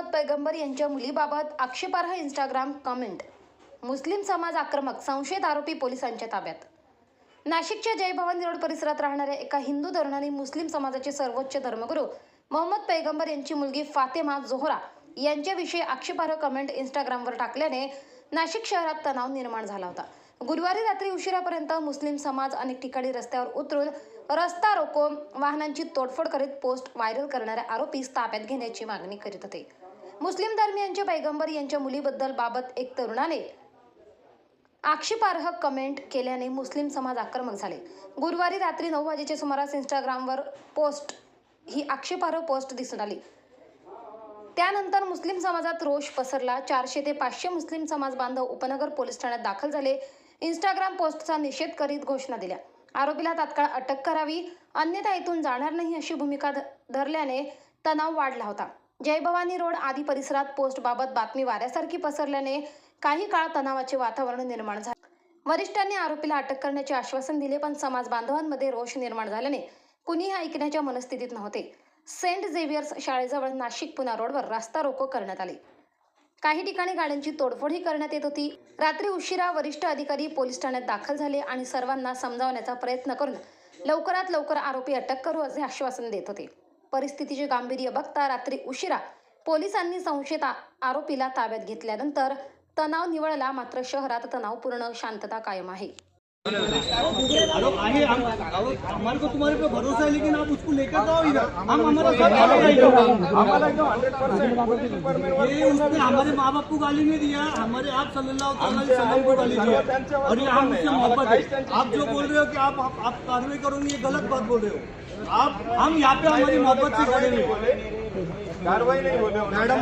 मोहम्मद पैगंबर यांच्या मुलीबाबत आक्षेपार्ह इंस्टाग्राम कमेंट मुस्लिम समाज आक्रमक संशयित आरोपी पोलिसांच्या ताब्यात. नाशिकच्या जयभवानी रोड परिसरात राहणाऱ्या एका हिंदू तरुणाने मुस्लिम समाजाचे सर्वोच्च धर्मगुरू मोहम्मद पैगंबर यांची मुलगी फातेमा जोहरा यांच्याविषयी आक्षेपार्ह कमेंट इंस्टाग्रामवर टाकल्याने नाशिक शहरात तणाव निर्माण झाला होता. गुरुवारी रात्री उशिरापर्यंत मुस्लिम समाज अनेक ठिकाणी रस्त्यावर उतरून रस्ता रोको वाहनांची तोडफोड करीत पोस्ट व्हायरल करणाऱ्या आरोपीस ताब्यात घेण्याची मागणी करीत होते. मुस्लिम धर्मियांचे पैगंबर यांच्या मुलीबद्दल बाबत एक तरुणाने आक्षेपार्ह कमेंट केल्याने मुस्लिम समाज आक्रमक झाले. गुरुवारी रात्री नऊ वाजेच्या सुमारास इंस्टाग्रामवर पोस्ट ही आक्षेपार्ह पोस्ट दिसून आली. त्यानंतर मुस्लिम समाजात रोष पसरला. चारशे ते पाचशे मुस्लिम समाज बांधव उपनगर पोलीस ठाण्यात दाखल झाले. इंस्टाग्राम पोस्टचा निषेध करीत घोषणा दिल्या. आरोपीला तात्काळ अटक करावी. अन्यथा इथून जाणार नाही अशी भूमिका ध- धरल्याने तणाव वाढला होता. जय भवानी रोड आदी परिसरात पोस्टबाबत बातमी वाऱ्यासारखी पसरल्याने काही काळ तणावाचे वातावरण निर्माण झाले. वरिष्ठांनी आरोपीला अटक करण्याचे आश्वासन दिले पण समाज बांधवांमध्ये रोष निर्माण झाल्याने कुणीही ऐकण्याच्या मनस्थितीत नव्हते. सेंट झेवियर्स शाळेजवळ नाशिक पुणा रोडवर रास्ता रोको करण्यात आले. काही ठिकाणी गाड्यांची तोडफोडही करण्यात येत होती. रात्री उशिरा वरिष्ठ अधिकारी पोलीस ठाण्यात दाखल झाले आणि सर्वांना समजावण्याचा प्रयत्न करून लवकरात लवकर आरोपी अटक करू असे आश्वासन देत होते. परिस्थितीचे गांभीर्य बघता रात्री उशिरा पोलिसांनी संशयित आरोपीला ताब्यात घेतल्यानंतर तणाव निवळला मात्र शहरात तणावपूर्ण शांतता कायम आहे. अरे आगे हम हमारे को तुम्हारे पे भरोसा है लेकिन आप उसको लेकर जाओ इधर। हम हमारा सब ये उसने हमारे माँ बाप को गाली नहीं दिया हमारे आप सल्लल्लाहु अलैहि वसल्लम को गाली दिया। और ये हम उससे मोहब्बत है। आप जो बोल रहे हो कि आप आप, आप कार्रवाई करोगे ये गलत बात बोल रहे हो। आप हम यहाँ पे हमारी मोहब्बत से खड़े हुए। कार्रवाई नहीं बोले मैडम